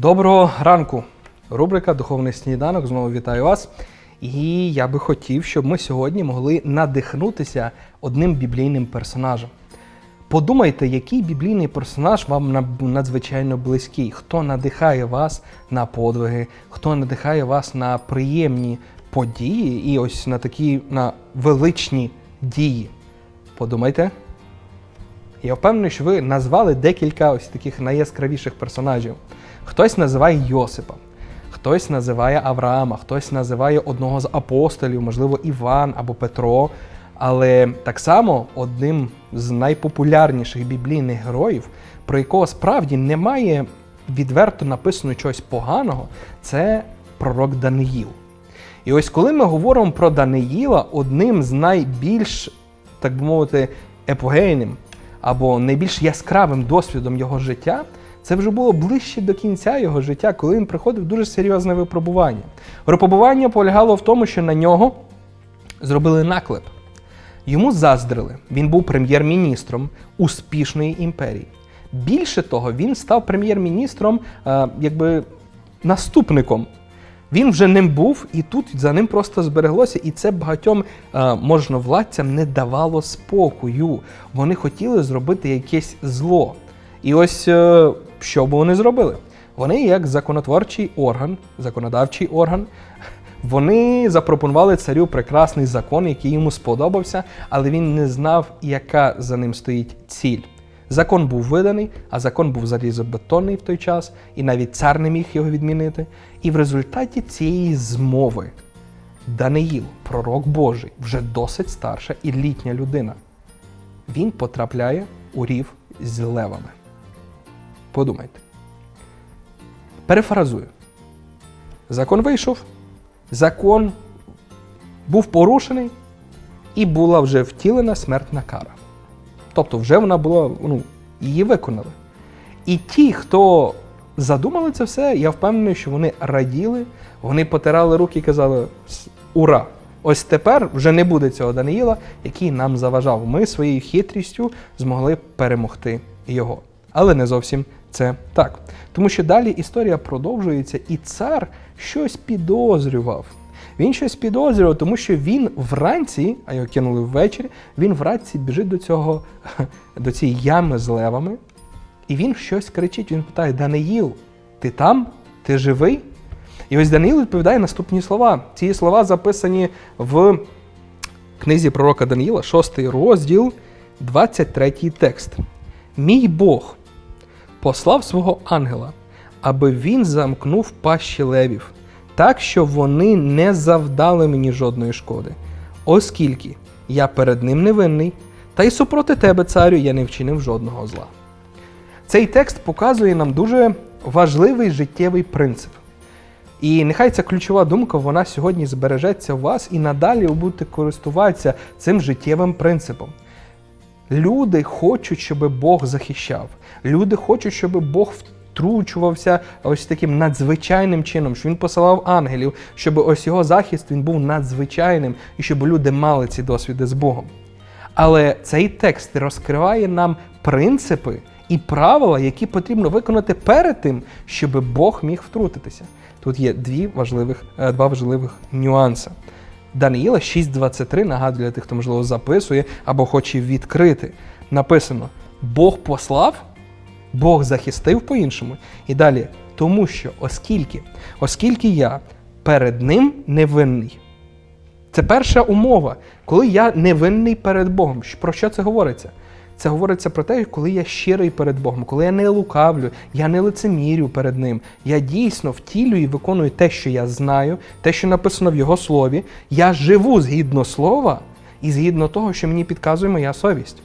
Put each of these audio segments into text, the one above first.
Доброго ранку! Рубрика Духовний сніданок знову вітаю вас. І я би хотів, щоб ми сьогодні могли надихнутися одним біблійним персонажем. Подумайте, який біблійний персонаж вам надзвичайно близький, хто надихає вас на подвиги, хто надихає вас на приємні події і ось на такі на величні дії. Подумайте. Я впевнений, що ви назвали декілька ось таких найяскравіших персонажів. Хтось називає Йосипа, хтось називає Авраама, хтось називає одного з апостолів, можливо, Іван або Петро. Але так само одним з найпопулярніших біблійних героїв, про якого справді немає відверто написано чогось поганого, це пророк Даниїл. І ось коли ми говоримо про Даниїла, одним з найбільш, так би мовити, епогейним або найбільш яскравим досвідом його життя, це вже було ближче до кінця його життя, коли він приходив дуже серйозне випробування. Випробування полягало в тому, що на нього зробили наклеп. Йому заздрили. Він був прем'єр-міністром успішної імперії. Більше того, він став прем'єр-міністром, е, якби наступником. Він вже ним був, і тут за ним просто збереглося, і це багатьом е, можновладцям не давало спокою. Вони хотіли зробити якесь зло. І ось е, що б вони зробили? Вони, як законотворчий орган, законодавчий орган, вони запропонували царю прекрасний закон, який йому сподобався, але він не знав, яка за ним стоїть ціль. Закон був виданий, а закон був залізобетонний в той час, і навіть цар не міг його відмінити. І в результаті цієї змови Даниїл, пророк Божий, вже досить старша і літня людина, він потрапляє у рів з левами. Подумайте. Перефразую. Закон вийшов, закон був порушений, і була вже втілена смертна кара. Тобто, вже вона була, ну, її виконали. І ті, хто задумали це все, я впевнений, що вони раділи, вони потирали руки і казали: Ура! Ось тепер вже не буде цього Даниїла, який нам заважав. Ми своєю хитрістю змогли перемогти його. Але не зовсім це так. Тому що далі історія продовжується, і цар щось підозрював. Він щось підозрював, тому що він вранці, а його кинули ввечері, він вранці біжить до цього, до цієї ями з левами, і він щось кричить. Він питає: Даниїл, ти там? Ти живий? І ось Даниїл відповідає наступні слова. Ці слова записані в книзі пророка Даниїла, 6 розділ, 23 текст. Мій Бог послав свого ангела, аби він замкнув пащі левів, так, що вони не завдали мені жодної шкоди, оскільки я перед ним невинний, та й супроти тебе, царю, я не вчинив жодного зла. Цей текст показує нам дуже важливий життєвий принцип. І нехай ця ключова думка вона сьогодні збережеться у вас і надалі ви будете користуватися цим життєвим принципом. Люди хочуть, щоб Бог захищав. Люди хочуть, щоб Бог втручувався ось таким надзвичайним чином, що він посилав ангелів, щоб ось його захист він був надзвичайним і щоб люди мали ці досвіди з Богом. Але цей текст розкриває нам принципи і правила, які потрібно виконати перед тим, щоб Бог міг втрутитися. Тут є дві важливих, е, два важливих нюанси. Даниїла 6.23 нагадую для тих, хто можливо записує або хоче відкрити. Написано: Бог послав, Бог захистив по-іншому. І далі, тому що, оскільки, оскільки я перед ним невинний. Це перша умова, коли я невинний перед Богом. Про що це говориться? Це говориться про те, коли я щирий перед Богом, коли я не лукавлю, я не лицемірю перед Ним. Я дійсно втілюю і виконую те, що я знаю, те, що написано в Його слові. Я живу згідно слова і згідно того, що мені підказує моя совість.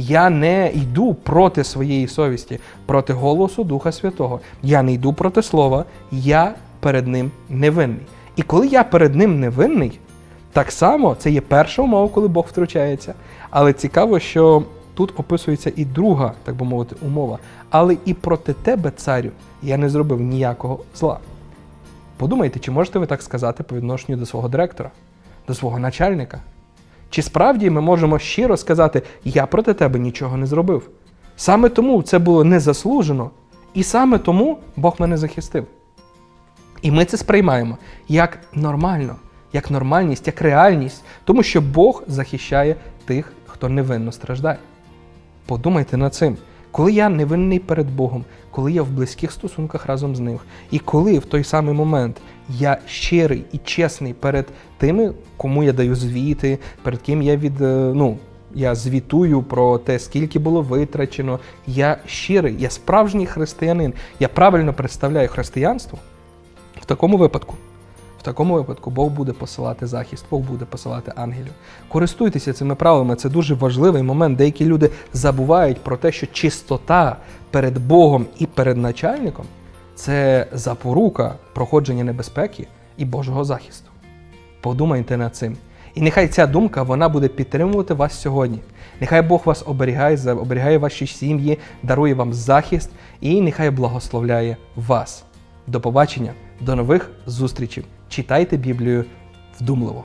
Я не йду проти своєї совісті, проти голосу Духа Святого. Я не йду проти слова, я перед ним невинний. І коли я перед ним невинний, так само це є перша умова, коли Бог втручається. Але цікаво, що тут описується і друга, так би мовити, умова. Але і проти тебе, царю, я не зробив ніякого зла. Подумайте, чи можете ви так сказати по відношенню до свого директора, до свого начальника? Чи справді ми можемо щиро сказати, я проти тебе нічого не зробив? Саме тому це було незаслужено, І саме тому Бог мене захистив. І ми це сприймаємо як нормально, як нормальність, як реальність, тому що Бог захищає тих, хто невинно страждає. Подумайте над цим. Коли я невинний перед Богом, коли я в близьких стосунках разом з ним, і коли в той самий момент я щирий і чесний перед тими, кому я даю звіти, перед ким я від е, ну. Я звітую про те, скільки було витрачено. Я щирий, я справжній християнин. Я правильно представляю християнство. В такому випадку, в такому випадку Бог буде посилати захист, Бог буде посилати ангелів. Користуйтеся цими правилами, це дуже важливий момент. Деякі люди забувають про те, що чистота перед Богом і перед начальником це запорука проходження небезпеки і Божого захисту. Подумайте над цим. І нехай ця думка вона буде підтримувати вас сьогодні. Нехай Бог вас оберігає, оберігає ваші сім'ї, дарує вам захист і нехай благословляє вас. До побачення, до нових зустрічей. Читайте Біблію вдумливо.